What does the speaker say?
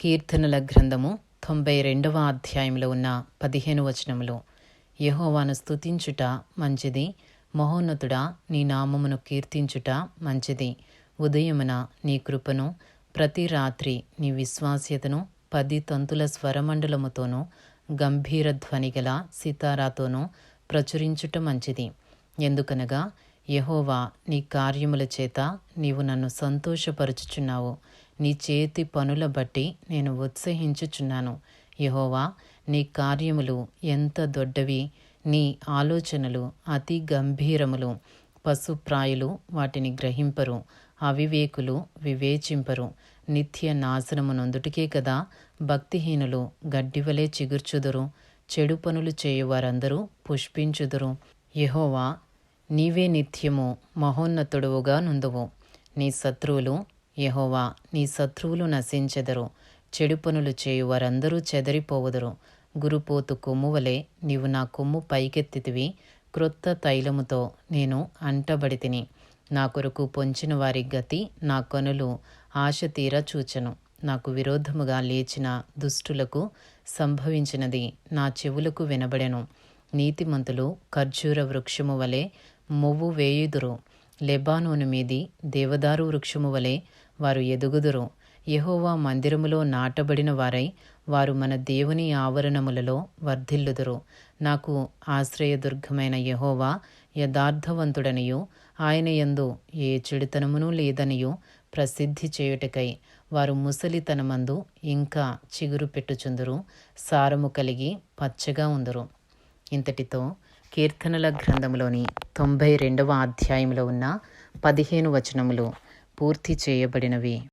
కీర్తనల గ్రంథము తొంభై రెండవ అధ్యాయంలో ఉన్న పదిహేను వచనములు. యహోవాను స్తుతించుట మంచిది మహోన్నతుడా నీ నామమును కీర్తించుట మంచిది. ఉదయమున నీ కృపను ప్రతి రాత్రి నీ విశ్వాస్యతను పది తంతుల స్వరమండలముతోనూ గంభీర ధ్వనిగల సితారాతోనూ ప్రచురించుట మంచిది. ఎందుకనగా యహోవా నీ కార్యముల చేత నీవు నన్ను సంతోషపరుచుచున్నావు. నీ చేతి పనుల బట్టి నేను ఉత్సహించుచున్నాను. యహోవా నీ కార్యములు ఎంత దొడ్డవి నీ ఆలోచనలు అతి గంభీరములు. పశుప్రాయులు వాటిని గ్రహింపరు అవివేకులు వివేచింపరు. నిత్య నాశనము నొందుటికే కదా భక్తిహీనులు గడ్డివలే చిగుర్చుదురు చెడు పనులు చేయువారందరూ పుష్పించుదురు. యహోవా నీవే నిత్యము మహోన్నతుడువుగా నుందువు నీ శత్రువులు యహోవా నీ శత్రువులు నశించెదరు. చెడు పనులు చేయు వారందరూ చెదరిపోవుదురు. గురుపోతు కొమ్ము వలె నీవు నా కొమ్ము పైకెత్తితివి. క్రొత్త తైలముతో నేను అంటబడితిని. నా కొరకు పొంచిన వారి గతి నా కనులు ఆశ తీర చూచెను. నాకు విరోధముగా లేచిన దుష్టులకు సంభవించినది నా చెవులకు వినబడెను. నీతిమంతులు ఖర్జూర వృక్షము వలె మొవ్వు వేయుదురు. లెబానోను మీది దేవదారు వృక్షము వలె వారు ఎదుగుదురు. యహోవా మందిరములో నాటబడిన వారై వారు మన దేవుని ఆవరణములలో వర్ధిల్లుదురు. నాకు ఆశ్రయదుర్గమైన యహోవా యథార్థవంతుడనియు ఆయన యందు ఏ చెడుతనమును లేదనియు ప్రసిద్ధి చేయుటకై వారు ముసలితనమందు ఇంకా చిగురు పెట్టుచుందురు సారము కలిగి పచ్చగా ఉందరు. ఇంతటితో కీర్తనల గ్రంథంలోని తొంభై రెండవ అధ్యాయంలో ఉన్న పదిహేను వచనములు పూర్తి చేయబడినవి.